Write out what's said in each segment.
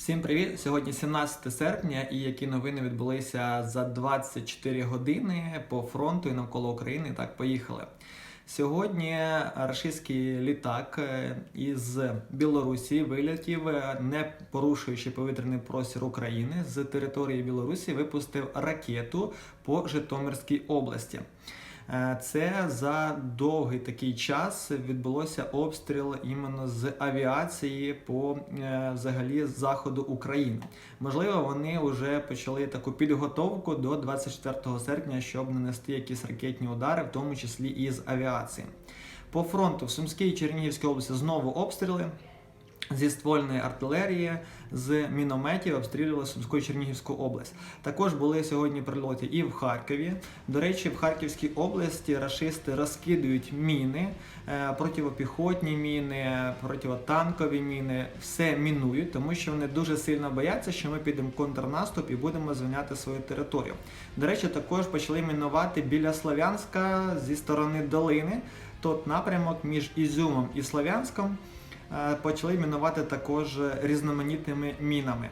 Всім привіт! Сьогодні 17 серпня, і які новини відбулися за 24 години по фронту і навколо України. Так, поїхали. Сьогодні рашистський літак е, із Білорусі вилетів, е, не порушуючи повітряний простір України з території Білорусі, випустив ракету по Житомирській області. Е, Це за довгий такий час відбулося обстріл іменно з авіації по е, взагалі заходу України. Можливо, вони вже почали таку підготовку до 24 серпня, щоб нанести якісь ракетні удари, в тому числі і з авіації. По фронту в Сумській і Чернігівській області знову обстріли. Зі ствольної артилерії, з мінометів обстрілювали Сумську Чернігівську область. Також були сьогодні прильоти і в Харкові. До речі, в Харківській області рашисти розкидують міни, е, противопіхотні міни, противотанкові міни, все мінують, тому що вони дуже сильно бояться, що ми підемо контрнаступ і будемо звільняти свою територію. До речі, також почали мінувати біля Слов'янська зі сторони долини. Тот напрямок між Ізюмом і Слов'янськом почали мінувати також різноманітними мінами.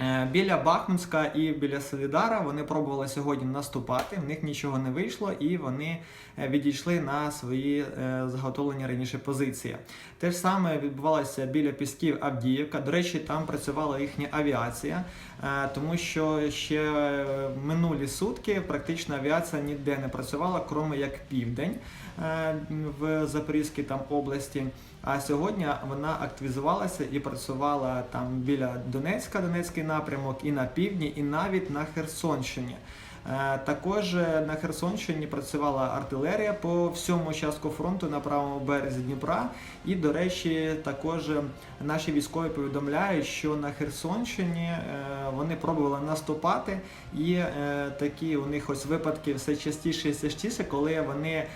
Е, Біля Бахмутська і біля Солідара вони пробували сьогодні наступати, в них нічого не вийшло, і вони е, відійшли на свої е, заготовлені раніше позиції. Те ж саме відбувалося біля Пісків Авдіївка. До речі, там працювала їхня авіація, е, тому що ще е, минулі сутки практично авіація ніде не працювала, кроме як південь е, в Запорізькій там області. А сьогодні вона активізувалася і працювала там біля Донецька, Донецький напрямок, і на півдні, і навіть на Херсонщині. Е, Також е, на Херсонщині працювала артилерія по всьому частку фронту на правому березі Дніпра. І, до речі, також е, наші військові повідомляють, що на Херсонщині вони пробували наступати, і такі у них ось випадки все частіше і частіше, коли вони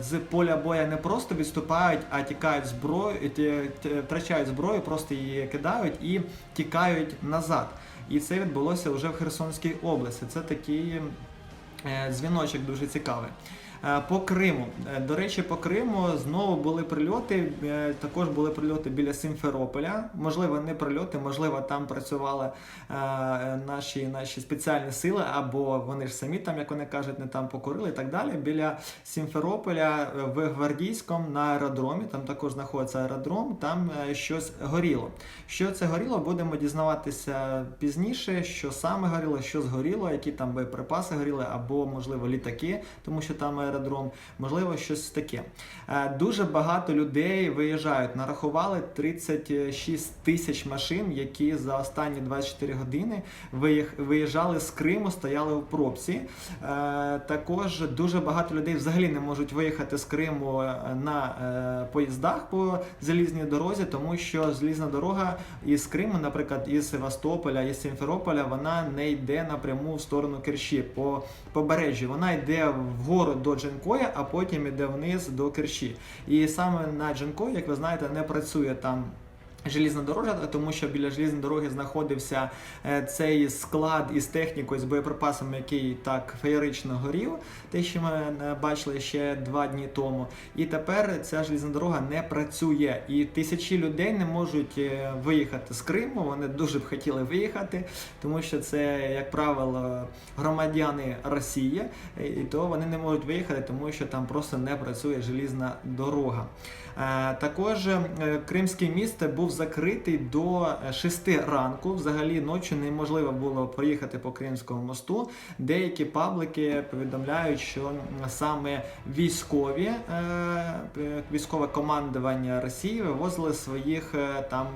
з поля боя не просто відступають, а тікають зброю, втрачають зброю, просто її кидають і тікають назад. І це відбулося вже в Херсонській області. Це такий е, дзвіночок дуже цікавий. Е, По Криму. Е, До речі, по Криму знову були прильоти. е, Також були прильоти біля Сімферополя. Можливо, не прильоти, можливо, там працювали наші, наші спеціальні сили, або вони ж самі там, як вони кажуть, не там покорили і так далі. Біля Сімферополя в Гвардійському на аеродромі, там також знаходиться аеродром, там щось горіло. Що це горіло, будемо дізнаватися пізніше, що саме горіло, що згоріло, які там боєприпаси горіли, або, можливо, літаки, тому що там аеродром, можливо, щось таке. Е, Дуже багато людей виїжджають. Нарахували 36 тисяч машин, які за останні 24 години виїжджали з Криму, стояли в пробці. Е, Також дуже багато людей взагалі не можуть виїхати з Криму е, на поїздах по залізній дорозі, тому що залізна дорога із Криму, наприклад, із Севастополя, із Сімферополя, вона не йде напряму в сторону Керчі по побережжі. Вона йде вгору до Джанкоя, а потім іде вниз до керші. І саме на Джанкої, як ви знаєте, не працює там. Желізна дорога, тому що біля желізної дороги знаходився е, цей склад із технікою, з боєприпасами, який так феєрично горів, те, що ми е, бачили ще два дні тому. І тепер ця желізна дорога не працює. І тисячі людей не можуть е, виїхати з Криму. Вони дуже б хотіли виїхати, тому що це, як правило, громадяни Росії, і то вони не можуть виїхати, тому що там просто не працює желізна дорога. Також е, Кримський міст був закритий до 6 ранку. Взагалі ночі неможливо було проїхати по Кримському мосту. Деякі паблики повідомляють, що саме військові е, е, військове командування Росії вивозили своїх е, там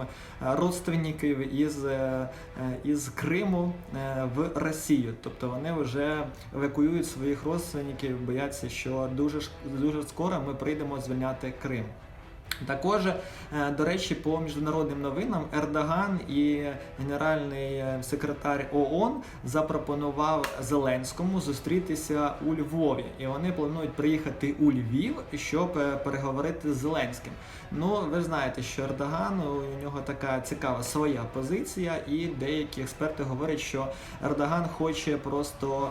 родственників із, е, е, із Криму е, в Росію. Тобто вони вже евакуюють своїх родственників, бояться, що дуже дуже скоро ми прийдемо звільняти Крим. Також, е, до речі, по міжнародним новинам Ердоган і генеральний е, секретар ООН запропонував Зеленському зустрітися у Львові, і вони планують приїхати у Львів, щоб е, переговорити з Зеленським. Ну, ви знаєте, що Ердоган у нього така цікава своя позиція, і деякі експерти говорять, що Ердоган хоче просто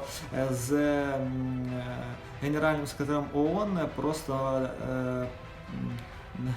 з генеральним секретарем ООН просто.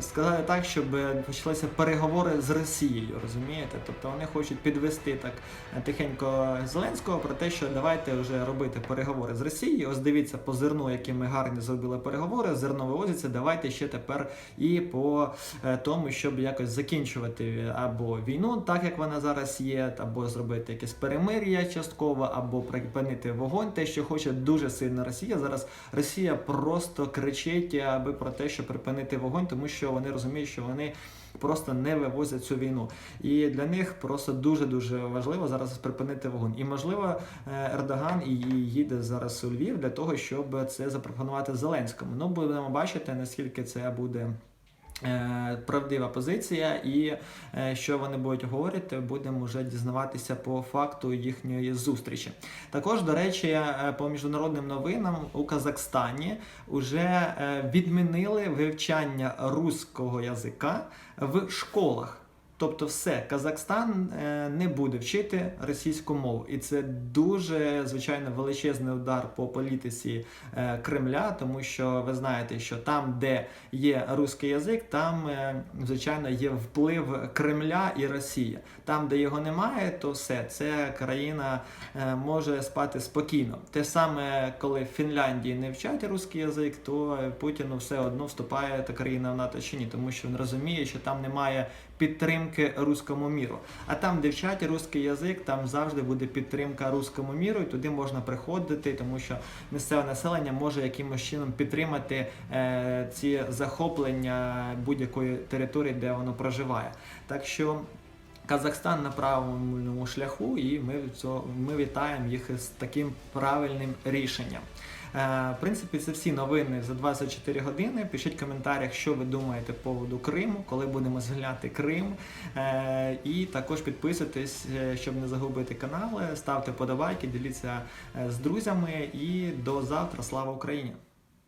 сказати так, щоб почалися переговори з Росією, розумієте? Тобто вони хочуть підвести так е, тихенько Зеленського про те, що давайте вже робити переговори з Росією. Ось дивіться по зерну, які ми гарні зробили переговори. Зерно вивозиться. Давайте ще тепер і по е, тому, щоб якось закінчувати або війну, так як вона зараз є, або зробити якесь перемир'я частково, або припинити вогонь. Те, що хоче дуже сильно Росія. Зараз Росія просто кричить аби про те, щоб припинити вогонь, тому що вони розуміють, що вони. Просто не вивозять цю війну, і для них просто дуже дуже важливо зараз припинити вогонь. І можливо, е, Ердоган і їде зараз у Львів для того, щоб це запропонувати Зеленському. Ну будемо бачити, наскільки це буде. Е, Правдива позиція, і е, що вони будуть говорити, будемо вже дізнаватися по факту їхньої зустрічі. Також, до речі, е, по міжнародним новинам у Казахстані вже відмінили вивчання руського язика в школах. Тобто, все, Казахстан е, не буде вчити російську мову, і це дуже звичайно величезний удар по політиці е, Кремля, тому що ви знаєте, що там, де є русський язик, там е, звичайно є вплив Кремля і Росії. Там, де його немає, то все це країна може спати спокійно. Те саме, коли в Фінляндії не вчать русський язик, то Путіну все одно вступає та країна в НАТО чи ні, тому що він розуміє, що там немає підтримки руському міру. А там, де вчать русський язик, там завжди буде підтримка руському міру, і туди можна приходити, тому що місцеве населення може якимось чином підтримати е, ці захоплення будь-якої території, де воно проживає. Так що. Казахстан на правильному шляху, і ми, ми вітаємо їх з таким правильним рішенням. Е, В принципі, це всі новини за 24 години. Пишіть в коментарях, що ви думаєте по поводу Криму, коли будемо згляти Крим. Е, І також підписуйтесь, е, щоб не загубити канали, ставте подобайки, діліться з друзями. І до завтра. Слава Україні!